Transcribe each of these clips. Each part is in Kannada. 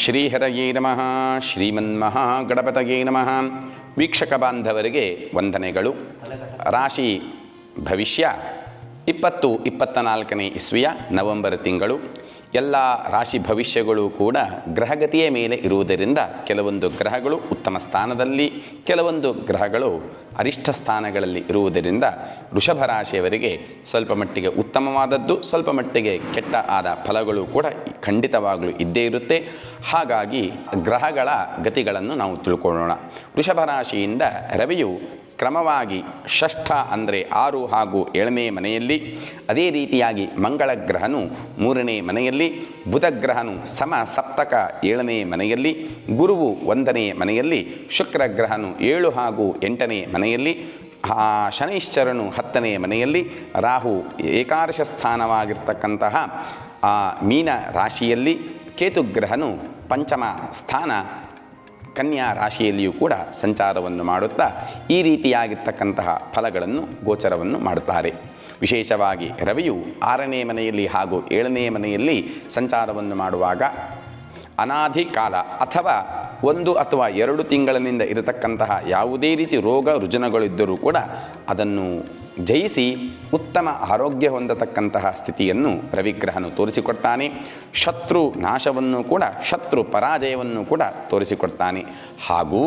ಶ್ರೀಹರಯೇ ನಮಃ ಶ್ರೀಮನ್ಮಹಾಗಣಪತಯೇ ನಮಃ. ವೀಕ್ಷಕ ಬಾಂಧವರಿಗೆ ವಂದನೆಗಳು. ರಾಶಿ ಭವಿಷ್ಯ ಇಪ್ಪತ್ತು ಇಪ್ಪತ್ತ ನಾಲ್ಕನೇ ಇಸ್ವಿಯ ನವೆಂಬರ್ ತಿಂಗಳು. ಎಲ್ಲ ರಾಶಿ ಭವಿಷ್ಯಗಳು ಕೂಡ ಗ್ರಹಗತಿಯ ಮೇಲೆ ಇರುವುದರಿಂದ ಕೆಲವೊಂದು ಗ್ರಹಗಳು ಉತ್ತಮ ಸ್ಥಾನದಲ್ಲಿ, ಕೆಲವೊಂದು ಗ್ರಹಗಳು ಅರಿಷ್ಠ ಸ್ಥಾನಗಳಲ್ಲಿ ಇರುವುದರಿಂದ ವೃಷಭ ರಾಶಿಯವರಿಗೆ ಸ್ವಲ್ಪ ಮಟ್ಟಿಗೆ ಉತ್ತಮವಾದದ್ದು, ಸ್ವಲ್ಪ ಮಟ್ಟಿಗೆ ಕೆಟ್ಟ ಆದ ಫಲಗಳು ಕೂಡ ಖಂಡಿತವಾಗಲೂ ಇದ್ದೇ ಇರುತ್ತೆ. ಹಾಗಾಗಿ ಗ್ರಹಗಳ ಗತಿಗಳನ್ನು ನಾವು ತಿಳ್ಕೊಳ್ಳೋಣ. ವೃಷಭ ರಾಶಿಯಿಂದ ರವಿಯು ಕ್ರಮವಾಗಿ ಷಷ್ಠ ಅಂದರೆ ಆರು ಹಾಗೂ ಏಳನೇ ಮನೆಯಲ್ಲಿ, ಅದೇ ರೀತಿಯಾಗಿ ಮಂಗಳ ಗ್ರಹನು ಮೂರನೇ ಮನೆಯಲ್ಲಿ ಬುಧ ಗ್ರಹನು ಸಮ ಸಪ್ತಕ ಏಳನೇ ಮನೆಯಲ್ಲಿ, ಗುರುವು ಒಂದನೇ ಮನೆಯಲ್ಲಿ ಶುಕ್ರ ಗ್ರಹನು ಏಳು ಹಾಗೂ ಎಂಟನೇ ಮನೆಯಲ್ಲಿ ಶನೈಶ್ಚರನು ಹತ್ತನೇ ಮನೆಯಲ್ಲಿ, ರಾಹು ಏಕಾದಶ ಸ್ಥಾನವಾಗಿರ್ತಕ್ಕಂತಹ ಮೀನ ರಾಶಿಯಲ್ಲಿ ಕೇತುಗ್ರಹನು ಪಂಚಮ ಸ್ಥಾನ ಕನ್ಯಾ ರಾಶಿಯಲ್ಲಿಯೂ ಕೂಡ ಸಂಚಾರವನ್ನು ಮಾಡುತ್ತಾ ಈ ರೀತಿಯಾಗಿರ್ತಕ್ಕಂತಹ ಫಲಗಳನ್ನು, ಗೋಚರವನ್ನು ಮಾಡುತ್ತಾರೆ. ವಿಶೇಷವಾಗಿ ರವಿಯು ಆರನೇ ಮನೆಯಲ್ಲಿ ಹಾಗೂ ಏಳನೇ ಮನೆಯಲ್ಲಿ ಸಂಚಾರವನ್ನು ಮಾಡುವಾಗ ಅನಾದಿ ಕಾಲ ಅಥವಾ ಒಂದು ಅಥವಾ ಎರಡು ತಿಂಗಳಿನಿಂದ ಇರತಕ್ಕಂತಹ ಯಾವುದೇ ರೀತಿ ರೋಗ ರುಜಿನಗಳಿದ್ದರೂ ಕೂಡ ಅದನ್ನು ಜಯಿಸಿ ಉತ್ತಮ ಆರೋಗ್ಯ ಹೊಂದತಕ್ಕಂತಹ ಸ್ಥಿತಿಯನ್ನು ರವಿಗ್ರಹನು ತೋರಿಸಿಕೊಡ್ತಾನೆ. ಶತ್ರು ನಾಶವನ್ನು ಕೂಡ, ಶತ್ರು ಪರಾಜಯವನ್ನು ಕೂಡ ತೋರಿಸಿಕೊಡ್ತಾನೆ. ಹಾಗೂ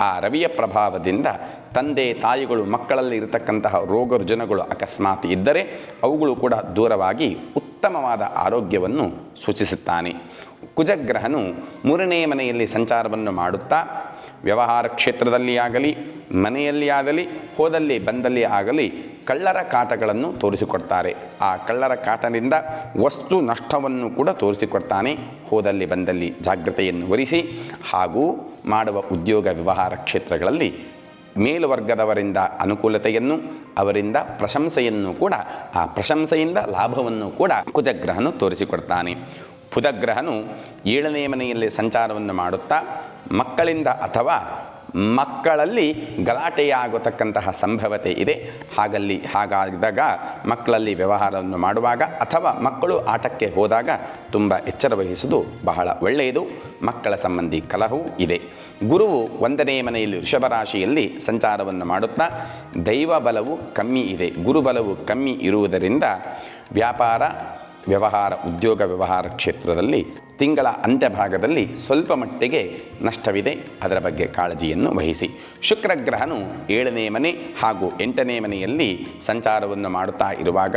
ಆ ರವಿಯ ಪ್ರಭಾವದಿಂದ ತಂದೆ, ತಾಯಿಗಳು, ಮಕ್ಕಳಲ್ಲಿ ಇರತಕ್ಕಂತಹ ರೋಗ ರುಜಿನಗಳು ಅಕಸ್ಮಾತ್ ಇದ್ದರೆ ಅವುಗಳು ಕೂಡ ದೂರವಾಗಿ ಉತ್ತಮವಾದ ಆರೋಗ್ಯವನ್ನು ಸೂಚಿಸುತ್ತಾನೆ. ಕುಜಗ್ರಹನು ಮೂರನೇ ಮನೆಯಲ್ಲಿ ಸಂಚಾರವನ್ನು ಮಾಡುತ್ತಾ, ವ್ಯವಹಾರ ಕ್ಷೇತ್ರದಲ್ಲಿ ಆಗಲಿ, ಮನೆಯಲ್ಲಿ ಆಗಲಿ, ಹೋದಲ್ಲಿ ಬಂದಲ್ಲಿ ಆಗಲಿ ಕಳ್ಳರ ಕಾಟಗಳನ್ನು ತೋರಿಸಿಕೊಡ್ತಾರೆ. ಆ ಕಳ್ಳರ ಕಾಟದಿಂದ ವಸ್ತು ನಷ್ಟವನ್ನು ಕೂಡ ತೋರಿಸಿಕೊಡ್ತಾನೆ. ಹೋದಲ್ಲಿ ಬಂದಲ್ಲಿ ಜಾಗ್ರತೆಯನ್ನು ಒರಿಸಿ ಹಾಗೂ ಮಾಡುವ ಉದ್ಯೋಗ ವ್ಯವಹಾರ ಕ್ಷೇತ್ರಗಳಲ್ಲಿ ಮೇಲ್ವರ್ಗದವರಿಂದ ಅನುಕೂಲತೆಯನ್ನು, ಅವರಿಂದ ಪ್ರಶಂಸೆಯನ್ನು ಕೂಡ, ಆ ಪ್ರಶಂಸೆಯಿಂದ ಲಾಭವನ್ನು ಕೂಡ ಕುಜಗ್ರಹನು ತೋರಿಸಿಕೊಡ್ತಾನೆ. ಬುಧಗ್ರಹನು ಏಳನೇ ಮನೆಯಲ್ಲಿ ಸಂಚಾರವನ್ನು ಮಾಡುತ್ತಾ ಮಕ್ಕಳಿಂದ ಅಥವಾ ಮಕ್ಕಳಲ್ಲಿ ಗಲಾಟೆಯಾಗತಕ್ಕಂತಹ ಸಂಭವತೆ ಇದೆ. ಹಾಗಲ್ಲಿ, ಹಾಗಾದಾಗ ಮಕ್ಕಳಲ್ಲಿ ವ್ಯವಹಾರವನ್ನು ಮಾಡುವಾಗ ಅಥವಾ ಮಕ್ಕಳು ಆಟಕ್ಕೆ ಹೋದಾಗ ತುಂಬ ಎಚ್ಚರ ವಹಿಸುವುದು ಬಹಳ ಒಳ್ಳೆಯದು. ಮಕ್ಕಳ ಸಂಬಂಧಿ ಕಲಹವೂ ಇದೆ. ಗುರುವು ಒಂದನೇ ಮನೆಯಲ್ಲಿ ವೃಷಭ ರಾಶಿಯಲ್ಲಿ ಸಂಚಾರವನ್ನು ಮಾಡುತ್ತಾ ದೈವ ಬಲವು ಕಮ್ಮಿ ಇದೆ. ಗುರುಬಲವು ಕಮ್ಮಿ ಇರುವುದರಿಂದ ವ್ಯಾಪಾರ ವ್ಯವಹಾರ, ಉದ್ಯೋಗ ವ್ಯವಹಾರ ಕ್ಷೇತ್ರದಲ್ಲಿ ತಿಂಗಳ ಅಂತ್ಯಭಾಗದಲ್ಲಿ ಸ್ವಲ್ಪ ಮಟ್ಟಿಗೆ ನಷ್ಟವಿದೆ. ಅದರ ಬಗ್ಗೆ ಕಾಳಜಿಯನ್ನು ವಹಿಸಿ. ಶುಕ್ರಗ್ರಹನು ಏಳನೇ ಮನೆ ಹಾಗೂ ಎಂಟನೇ ಮನೆಯಲ್ಲಿ ಸಂಚಾರವನ್ನು ಮಾಡುತ್ತಾ ಇರುವಾಗ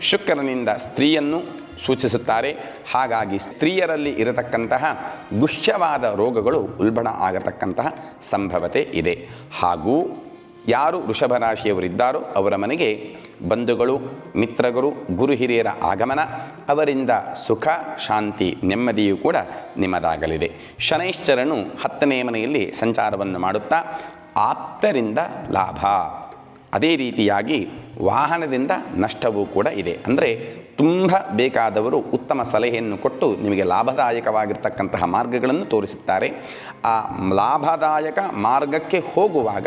ಶುಕ್ರನಿಂದ ಸ್ತ್ರೀಯನ್ನು ಸೂಚಿಸುತ್ತಾರೆ. ಹಾಗಾಗಿ ಸ್ತ್ರೀಯರಲ್ಲಿ ಇರತಕ್ಕಂತಹ ಗುಹ್ಯವಾದ ರೋಗಗಳು ಉಲ್ಬಣ ಆಗತಕ್ಕಂತಹ ಸಂಭವತೆ ಇದೆ. ಹಾಗೂ ಯಾರು ವೃಷಭ ರಾಶಿಯವರಿದ್ದಾರೋ ಅವರ ಮನೆಗೆ ಬಂಧುಗಳು, ಮಿತ್ರಗಳು, ಗುರು ಹಿರಿಯರ ಆಗಮನ, ಅವರಿಂದ ಸುಖ, ಶಾಂತಿ, ನೆಮ್ಮದಿಯೂ ಕೂಡ ನಿಮ್ಮದಾಗಲಿದೆ. ಶನೈಶ್ಚರನು ಹತ್ತನೇ ಮನೆಯಲ್ಲಿ ಸಂಚಾರವನ್ನು ಮಾಡುತ್ತಾ, ಆಪ್ತರಿಂದ ಲಾಭ. ಅದೇ ರೀತಿಯಾಗಿ ವಾಹನದಿಂದ ನಷ್ಟವೂ ಕೂಡ ಇದೆ. ಅಂದರೆ ತುಂಬ ಬೇಕಾದವರು ಉತ್ತಮ ಸಲಹೆಯನ್ನು ಕೊಟ್ಟು ನಿಮಗೆ ಲಾಭದಾಯಕವಾಗಿರ್ತಕ್ಕಂತಹ ಮಾರ್ಗಗಳನ್ನು ತೋರಿಸುತ್ತಾರೆ. ಆ ಲಾಭದಾಯಕ ಮಾರ್ಗಕ್ಕೆ ಹೋಗುವಾಗ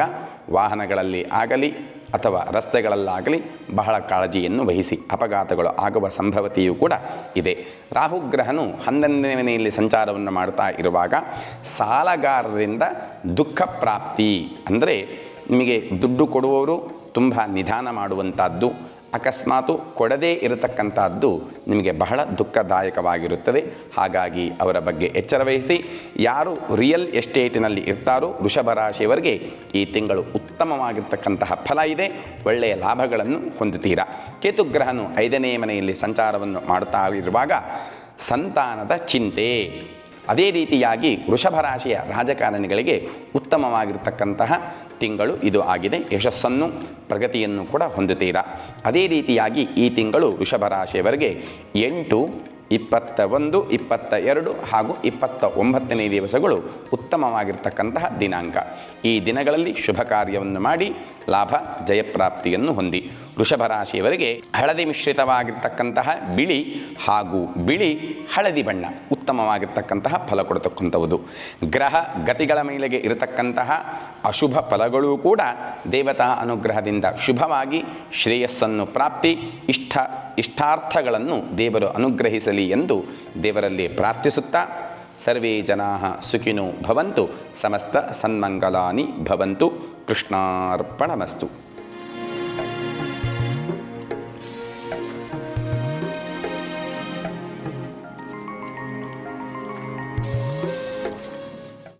ವಾಹನಗಳಲ್ಲಿ ಆಗಲಿ ಅಥವಾ ರಸ್ತೆಗಳಲ್ಲಾಗಲಿ ಬಹಳ ಕಾಳಜಿಯನ್ನು ವಹಿಸಿ ಅಪಘಾತಗಳು ಆಗುವ ಸಂಭವತೆಯೂ ಕೂಡ ಇದೆ. ರಾಹುಗ್ರಹನು ಹನ್ನೊಂದನೇ ಮನೆಯಲ್ಲಿ ಸಂಚಾರವನ್ನು ಮಾಡ್ತಾ ಇರುವಾಗ ಸಾಲಗಾರರಿಂದ ದುಃಖ ಪ್ರಾಪ್ತಿ ಅಂದರೆ ನಿಮಗೆ ದುಡ್ಡು ಕೊಡುವವರು ತುಂಬ ನಿಧಾನ ಮಾಡುವಂಥದ್ದು ಅಕಸ್ಮಾತು ಕೊಡದೇ ಇರತಕ್ಕಂಥದ್ದು ನಿಮಗೆ ಬಹಳ ದುಃಖದಾಯಕವಾಗಿರುತ್ತದೆ. ಹಾಗಾಗಿ ಅವರ ಬಗ್ಗೆ ಎಚ್ಚರ ವಹಿಸಿ, ಯಾರು ರಿಯಲ್ ಎಸ್ಟೇಟಿನಲ್ಲಿ ಇರ್ತಾರೋ ವೃಷಭ ರಾಶಿಯವರಿಗೆ ಈ ತಿಂಗಳು ಉತ್ತಮವಾಗಿರ್ತಕ್ಕಂತಹ ಫಲ ಇದೆ. ಒಳ್ಳೆಯ ಲಾಭಗಳನ್ನು ಹೊಂದುತ್ತೀರಾ? ಕೇತುಗ್ರಹನು ಐದನೇ ಮನೆಯಲ್ಲಿ ಸಂಚಾರವನ್ನು ಮಾಡುತ್ತಾ ಇರುವಾಗ ಸಂತಾನದ ಚಿಂತೆ. ಅದೇ ರೀತಿಯಾಗಿ ವೃಷಭ ರಾಶಿಯ ರಾಜಕಾರಣಿಗಳಿಗೆ ಉತ್ತಮವಾಗಿರ್ತಕ್ಕಂತಹ ತಿಂಗಳು ಇದು ಆಗಿದೆ. ಯಶಸ್ಸನ್ನು, ಪ್ರಗತಿಯನ್ನು ಕೂಡ ಹೊಂದುತ್ತೀರಾ? ಅದೇ ರೀತಿಯಾಗಿ ಈ ತಿಂಗಳು ವೃಷಭ ರಾಶಿಯವರಿಗೆ ಎಂಟು ಇಪ್ಪತ್ತ ಒಂದು ಇಪ್ಪತ್ತ ಎರಡು ಹಾಗೂ ಇಪ್ಪತ್ತ ಒಂಬತ್ತನೇ ದಿವಸಗಳು ಉತ್ತಮವಾಗಿರ್ತಕ್ಕಂತಹ ದಿನಾಂಕ. ಈ ದಿನಗಳಲ್ಲಿ ಶುಭ ಕಾರ್ಯವನ್ನು ಮಾಡಿ ಲಾಭ, ಜಯಪ್ರಾಪ್ತಿಯನ್ನು ಹೊಂದಿ. ವೃಷಭ ರಾಶಿಯವರಿಗೆ ಹಳದಿ ಮಿಶ್ರಿತವಾಗಿರ್ತಕ್ಕಂತಹ ಬಿಳಿ ಹಾಗೂ ಬಿಳಿ ಹಳದಿ ಬಣ್ಣ ಉತ್ತಮವಾಗಿರ್ತಕ್ಕಂತಹ ಫಲ ಕೊಡತಕ್ಕಂಥವುದು. ಗ್ರಹ ಗತಿಗಳ ಮೇಲೆಗೆ ಇರತಕ್ಕಂತಹ ಅಶುಭ ಫಲಗಳೂ ಕೂಡ ದೇವತಾ ಅನುಗ್ರಹದಿಂದ ಶುಭವಾಗಿ ಶ್ರೇಯಸ್ಸನ್ನು ಪ್ರಾಪ್ತಿ, ಇಷ್ಟ, ಇಷ್ಟಾರ್ಥಗಳನ್ನು ದೇವರು ಅನುಗ್ರಹಿಸಲಿ ಎಂದು ದೇವರಲ್ಲಿ ಪ್ರಾರ್ಥಿಸುತ್ತಾ, ಸರ್ವೇ ಜನಾ ಸುಖಿನೋ ಭವಂತು, ಸಮಸ್ತ ಸನ್ಮಂಗಲಾನಿ ಭವಂತು कृष्णार्पणमस्तु